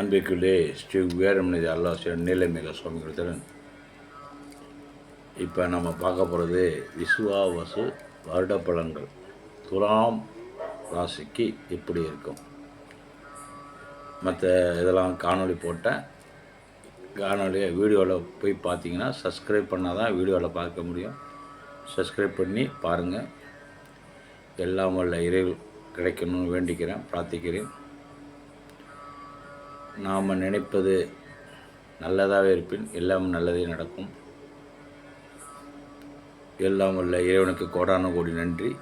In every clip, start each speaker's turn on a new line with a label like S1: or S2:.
S1: அன்பிற்குள்ளே ஸ்ரீ வேரமனித அல்லாசிரியர் நீலமேக சுவாமிகளுடன் இப்போ நம்ம பார்க்க போகிறது விசுவாவசு வருட பலன்கள் துலாம் ராசிக்கு எப்படி இருக்கும். மற்ற இதெல்லாம் காணொளி போட்டேன் காணொலியை வீடியோவில் போய் பார்த்தீங்கன்னா சப்ஸ்கிரைப் பண்ணால் தான் வீடியோவில் பார்க்க முடியும். சப்ஸ்கிரைப் பண்ணி பாருங்கள் எல்லாம் வல்ல இறைவு கிடைக்கணும்னு வேண்டிக்கிறேன் பிரார்த்திக்கிறேன். நாம் நினைப்பது நல்லதாக இருப்பின் எல்லாம் நல்லதே நடக்கும். எல்லாம் உள்ள இறைவனுக்கு கோடான கோடி நன்றி.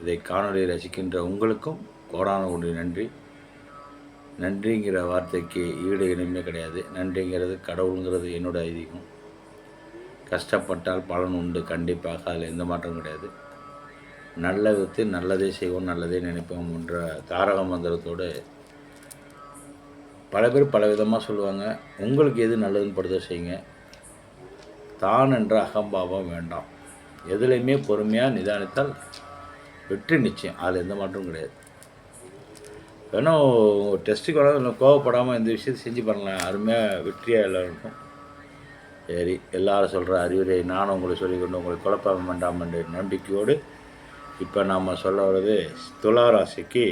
S1: இதை காணொலியை ரசிக்கின்ற உங்களுக்கும் கோடான கோடி நன்றி. நன்றிங்கிற வார்த்தைக்கு ஈடு இனிமே கிடையாது. நன்றிங்கிறது கடவுளுங்கிறது என்னோட ஐதீகம். கஷ்டப்பட்டால் பலன் உண்டு கண்டிப்பாக அதில் எந்த மாற்றம் கிடையாது. நல்ல வித்து நல்லதே செய்வோம் நல்லதே நினைப்போம் என்ற தாரக மந்திரத்தோடு பல பேர் பல விதமாக சொல்லுவாங்க. உங்களுக்கு எது நல்லதுன்னு படுத்த செய்யுங்க. தான் என்ற அகம்பாவம் வேண்டாம். எதுலேயுமே பொறுமையாக நிதானித்தால் வெற்றி நிச்சயம். அதில் எந்த மாற்றமும் கிடையாது. வேணும் டெஸ்ட்டுக்கு வேணால் கோவப்படாமல் இந்த விஷயத்தை செஞ்சு பண்ணலாம் அருமையாக வெற்றியாக எல்லாம் இருக்கும் சரி எல்லாரும் சொல்கிற அறிவுரை நானும் உங்களுக்கு சொல்லிக்கொண்டு உங்களுக்கு குழப்பம் வேண்டாம் என்ற நம்பிக்கையோடு இப்போ நாம் சொல்ல வர்றது துளாராசிக்கு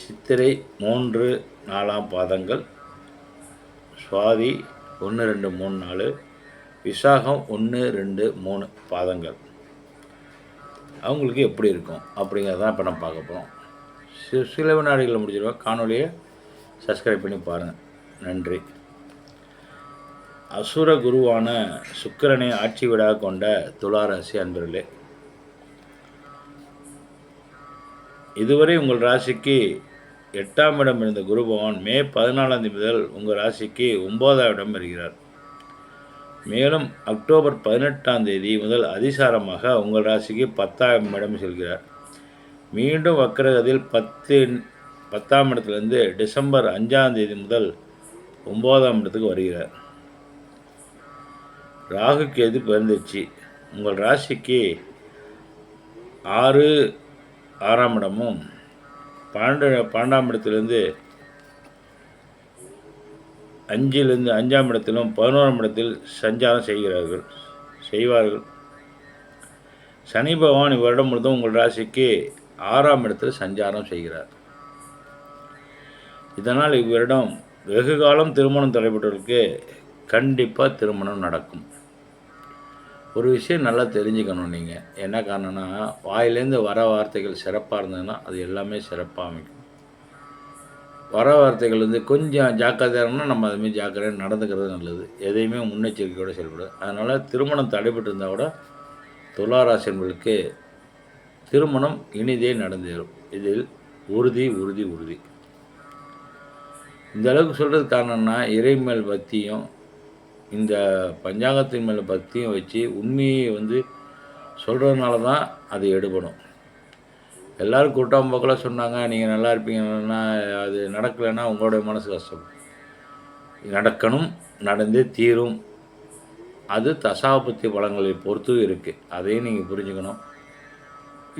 S1: சித்திரை மூன்று நாலாம் பாதங்கள் சுவாதி ஒன்று ரெண்டு மூணு நாலு விசாகம் ஒன்று ரெண்டு மூணு பாதங்கள். அவங்களுக்கு எப்படி இருக்கும் அப்படிங்கிறதான் இப்போ நம்ம பார்க்க போகிறோம் சி சில வினாடிகளில் முடிஞ்சிருவோம் காணொலியை சப்ஸ்கிரைப் பண்ணி பாருங்கள் நன்றி. அசுர குருவான சுக்கிரனை ஆட்சி விடாக கொண்ட துளாராசி அன்பர்களே இதுவரை உங்கள் ராசிக்கு எட்டாம் இடம் இருந்த குரு பகவான் மே பதினாலாம் தேதி முதல் உங்கள் ராசிக்கு ஒன்பதாம் இடம் வருகிறார் மேலும் அக்டோபர் பதினெட்டாம் தேதி முதல் அதிசாரமாக உங்கள் ராசிக்கு பத்தாம் இடம் செல்கிறார். மீண்டும் வக்கரகத்தில் பத்து பத்தாம் இடத்துலேருந்து டிசம்பர் அஞ்சாம் தேதி முதல் ஒம்போதாம் இடத்துக்கு வருகிறார். ராகு கேது பிறந்துச்சு உங்கள் ராசிக்கு ஆறு ஆறாம் இடமும் பன்னெண்டு பன்னெண்டாம் இடத்துலேருந்து அஞ்சிலிருந்து அஞ்சாம் இடத்திலும் பதினோராம் இடத்தில் சஞ்சாரம் செய்கிறார்கள் செய்வார்கள். சனி பகவான் இவ்வருடம் முழுதும் உங்கள் ராசிக்கு ஆறாம் இடத்தில் சஞ்சாரம் செய்கிறார். இதனால் இவ்வருடம் வெகு காலம் திருமணம் தடைபட்டவர்களுக்கு கண்டிப்பாக திருமணம் நடக்கும். ஒரு விஷயம் நல்லா தெரிஞ்சுக்கணும் நீங்கள் என்ன காரணம்னா வாயிலேருந்து வர வார்த்தைகள் சிறப்பாக இருந்ததுன்னா அது எல்லாமே சிறப்பாக அமைக்கும். வர வார்த்தைகள் வந்து கொஞ்சம் ஜாக்கிரதையாக நம்ம அதுமாரி ஜாக்கிரதையாக நடந்துக்கிறது நல்லது. எதையுமே முன்னெச்சரிக்கையோடு செயல்படும் அதனால் திருமணம் தடைபட்டு இருந்தால் கூட துளாராசி என்பதற்கு திருமணம் இனிதே நடந்தேறும். இதில் உறுதி உறுதி உறுதி. இந்த அளவுக்கு சொல்கிறது காரணம்னா இறைமேல் பக்தியும் இந்த பஞ்சாங்கத்தின் மேலே பக்தியும் வச்சு உண்மையை வந்து சொல்கிறதுனால தான் அது எடுபடும் எல்லோரும் கூட்டம் போக்கில் சொன்னாங்க நீங்கள் நல்லா இருப்பீங்கன்னா அது நடக்கலைன்னா உங்களுடைய மனசு கஷ்டம். நடக்கணும் நடந்தே தீரும். அது தசாபத்திய பலங்களை பொறுத்து இருக்குது அதையும் நீங்கள் புரிஞ்சுக்கணும்.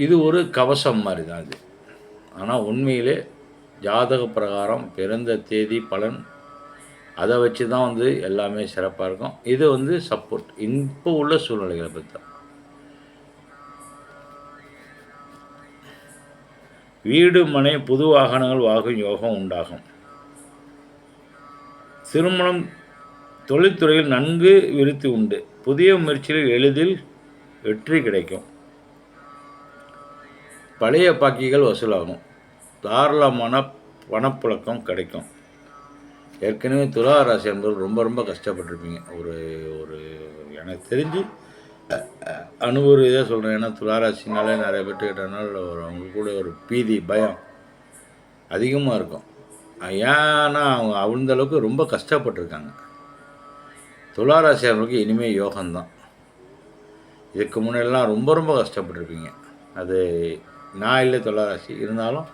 S1: இது ஒரு கவசம் மாதிரி தான் இது. ஆனால் உண்மையிலே ஜாதக பிரகாரம் பிறந்த தேதி பலன் அதை வச்சு தான் வந்து எல்லாமே சிறப்பாக இருக்கும். இது வந்து சப்போர்ட் இப்போ உள்ள சூழ்நிலைகளை பற்றி தான் வீடு மனை புது வாகனங்கள் வாகும் யோகம் உண்டாகும். திருமணம் தொழில்துறையில் நன்கு விருத்தி உண்டு. புதிய முயற்சியில் எளிதில் வெற்றி கிடைக்கும். பழைய பாக்கிகள் வசூலாகும். தாராளமான பணப்புழக்கம் கிடைக்கும். ஏற்கனவே துலா ராசி என்பது ரொம்ப ரொம்ப கஷ்டப்பட்டிருப்பீங்க. ஒரு ஒரு எனக்கு தெரிஞ்சு அனுபவம் இதாக சொல்கிறேன் ஏன்னா துளாராசினாலே நிறைய பேர் கேட்டனால ஒரு அவங்க கூட ஒரு பீதி பயம் அதிகமாக இருக்கும். ஏன்னா அவங்க அந்த அளவுக்கு ரொம்ப கஷ்டப்பட்டிருக்காங்க. துளாராசி அவர்களுக்கு இனிமேல் யோகம்தான். இதுக்கு முன்னெல்லாம் ரொம்ப ரொம்ப கஷ்டப்பட்டிருப்பீங்க. அது நான் இல்லை துளாராசி இருந்தாலும்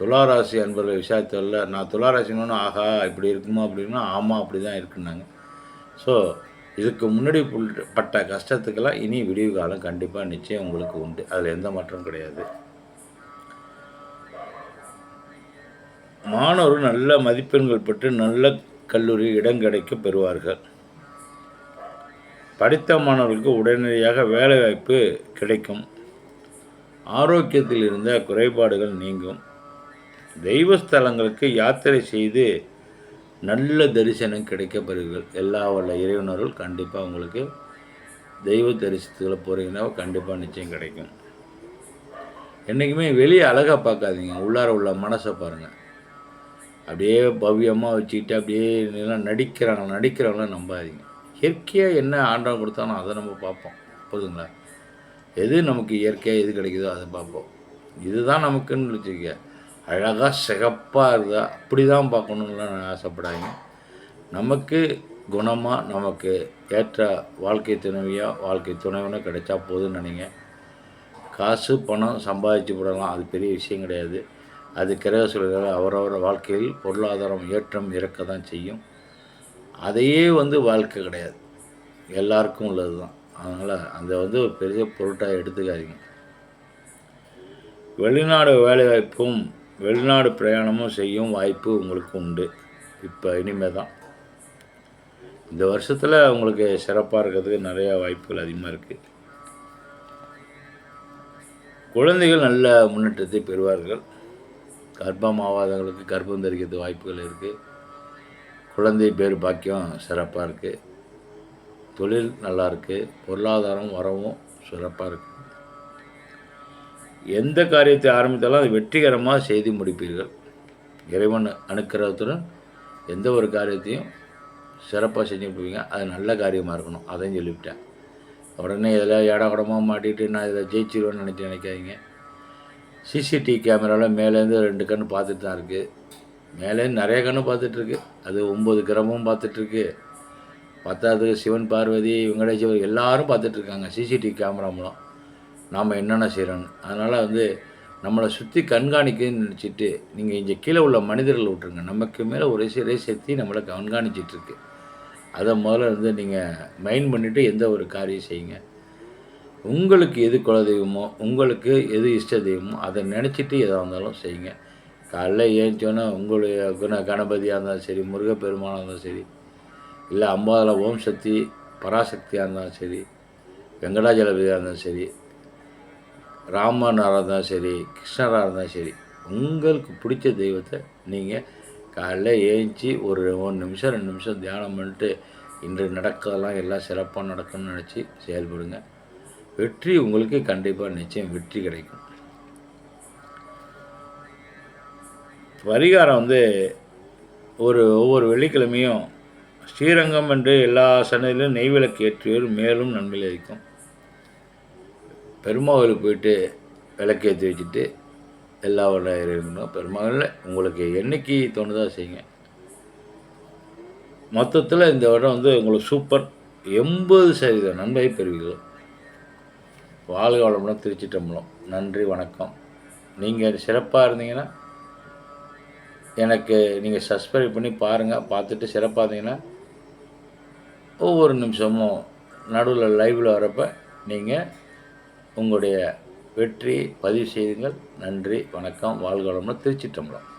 S1: துளாராசி அன்பர்கள் விஷயத்தில் நான் துளாராசின்னு ஆகா இப்படி இருக்குமா அப்படின்னா ஆமாம் அப்படி தான் இருக்குன்னாங்க. ஸோ இதுக்கு முன்னாடி பட்ட கஷ்டத்துக்கெல்லாம் இனி விடிவு காலம் கண்டிப்பாக நிச்சயம் உங்களுக்கு உண்டு. அதில் எந்த மாற்றம் கிடையாது. மாணவர் நல்ல மதிப்பெண்கள் பெற்று நல்ல கல்லூரி இடம் கிடைக்க பெறுவார்கள். படித்த மாணவர்களுக்கு உடனடியாக வேலைவாய்ப்பு கிடைக்கும். ஆரோக்கியத்தில் இருந்த குறைபாடுகள் நீங்கும். தெய்வஸ்தலங்களுக்கு யாத்திரை செய்து நல்ல தரிசனம் கிடைக்கப்படுவீர்கள் எல்லா வல்ல இறைவனர்கள் கண்டிப்பாக உங்களுக்கு தெய்வ தரிசனத்தில் போகிறீங்கன்னா கண்டிப்பாக நிச்சயம் கிடைக்கும். என்றைக்குமே வெளியே அழகாக பார்க்காதீங்க. உள்ளார உள்ள மனசை பாருங்கள் அப்படியே பவ்யமாக வச்சுக்கிட்டு அப்படியே எல்லாம் நடிக்கிறாங்க நடிக்கிறவங்களாம் நம்பாதீங்க. இயற்கையாக என்ன ஆண்டவன் கொடுத்தாலும் அதை நம்ம பார்ப்போம். போதுங்களா? எது நமக்கு இயற்கையாக எது கிடைக்குதோ அதை பார்ப்போம். இதுதான் நமக்குன்னு வச்சுக்க அழகாக சிகப்பாக இருந்தால் அப்படி தான் பார்க்கணுன்னு நான் ஆசைப்படாதீங்க. நமக்கு குணமாக நமக்கு ஏற்ற வாழ்க்கை துணைவியாக வாழ்க்கை துணைவனோ கிடைச்சா போதும்னு நினைங்க. காசு பணம் சம்பாதிச்சு விடலாம் அது பெரிய விஷயம் கிடையாது. அது கிரக சூழல்கள் அவரவர் வாழ்க்கையில் பொருளாதாரம் ஏற்றம் இறக்க தான் செய்யும். அதையே வந்து வாழ்க்கை கிடையாது. எல்லாருக்கும் உள்ளது தான் அதனால் அதை வந்து ஒரு பெரிய பொருட்டாக எடுத்துக்காதீங்க. வெளிநாடு வேலைவாய்ப்பும் வெளிநாடு பிரயாணமும் செய்யும் வாய்ப்பு உங்களுக்கு உண்டு. இப்போ இனிமேல் தான் இந்த வருஷத்தில் உங்களுக்கு சிறப்பாக இருக்கிறதுக்கு நிறையா வாய்ப்புகள் அதிகமாக இருக்குது குழந்தைகள் நல்ல முன்னேற்றத்தை பெறுவார்கள். கர்ப்பம் ஆகாதவங்களுக்கு கர்ப்பம் தரிக்கிறது வாய்ப்புகள் இருக்குது குழந்தை பேர் பாக்கியம் சிறப்பாக இருக்குது தொழில் நல்லாயிருக்கு பொருளாதாரம் வரவும் சிறப்பாக இருக்குது எந்த காரியத்தை ஆரம்பித்தாலும் அது வெற்றிகரமாக செய்து முடிப்பீர்கள். இறைவன் அனுக்கிறதுடன் எந்த ஒரு காரியத்தையும் சிறப்பாக செஞ்சு முடிப்பீங்க. அது நல்ல காரியமாக இருக்கணும். அதையும் சொல்லிவிட்டேன். உடனே இதில் ஏடாகூடமாக மாட்டிட்டு நான் இதை ஜெயிச்சிருவேன்னு நினச்சி நினைக்காதீங்க. சிசிடிவி கேமராவில் மேலேருந்து ரெண்டு கண் பார்த்துட்டு தான் இருக்குது மேலேருந்து நிறைய கண் பார்த்துட்ருக்கு அது ஒம்பது கிரமும் பார்த்துட்ருக்கு பத்தாவது சிவன் பார்வதி வெங்கடேஸ்வர் எல்லாரும் பார்த்துட்ருக்காங்க சிசிடிவி கேமரா மூலம். நாம் என்னென்ன செய்கிறோன்னு அதனால் வந்து நம்மளை சுற்றி கண்காணிக்குன்னு நினச்சிட்டு நீங்கள் இங்கே கீழே உள்ள மனிதர்கள் விட்ருங்க நமக்கு மேலே ஒரு சிறை சக்தி நம்மளை கண்காணிச்சிட்ருக்கு அதை முதல்ல வந்து நீங்கள் மைண்ட் பண்ணிவிட்டு எந்த ஒரு காரியம் செய்யுங்க. உங்களுக்கு எது குலதெய்வமோ உங்களுக்கு எது இஷ்ட தெய்வமோ அதை நினச்சிட்டு எதாக இருந்தாலும் செய்யுங்க. காலைல ஏஞ்சோன்னா உங்களுடைய குண கணபதியாக இருந்தாலும் சரி முருகப்பெருமானாக இருந்தாலும் சரி இல்லை அம்பாவில் ஓம் சக்தி பராசக்தியாக இருந்தாலும் சரி வெங்கடாஜலபதியாக இருந்தாலும் சரி ராமனாக இருந்தாலும் சரி கிருஷ்ணராக இருந்தாலும் சரி உங்களுக்கு பிடிச்ச தெய்வத்தை நீங்கள் காலைல ஏஞ்சி ஒரு ஒரு நிமிஷம் ரெண்டு நிமிஷம் தியானம் பண்ணிட்டு இன்று நடக்கிறதெல்லாம் எல்லாம் சிறப்பாக நடக்கும்னு நினச்சி செயல்படுங்க. வெற்றி உங்களுக்கு கண்டிப்பாக நிச்சயம் வெற்றி கிடைக்கும். பரிகாரம் வந்து ஒரு ஒவ்வொரு வெள்ளிக்கிழமையும் ஸ்ரீரங்கம் என்று எல்லா சன்னதியிலும் நெய்விளக்கு ஏற்றியோர் மேலும் நன்மையில் இருக்கும் பெருமாவில் போயிட்டு விளக்கேற்றி வச்சுட்டு எல்லா இருக்கணும். பெருமாளில் உங்களுக்கு என்னைக்கு தோணுதோ செய்யுங்க. மொத்தத்தில் இந்த வருடம் வந்து உங்களுக்கு சூப்பர். எண்பது சதவீதம் நன்மை பெறுவீர்கள். வாழ்க வளமுடன் திருச்சிட்டம்பலம் நன்றி வணக்கம். நீங்கள் சிறப்பாக இருந்தீங்கன்னா எனக்கு நீங்கள் சப்ஸ்கிரைப் பண்ணி பாருங்கள் பார்த்துட்டு சிறப்பாக இருந்தீங்கன்னா ஒவ்வொரு நிமிஷமும் நடுவில் லைவில் வரப்போ நீங்கள் உங்களுடைய வெற்றியை பதிவு செய்யுங்கள் நன்றி வணக்கம் வாழ்க வளமுடன் திருச்சிட்டம்பலம்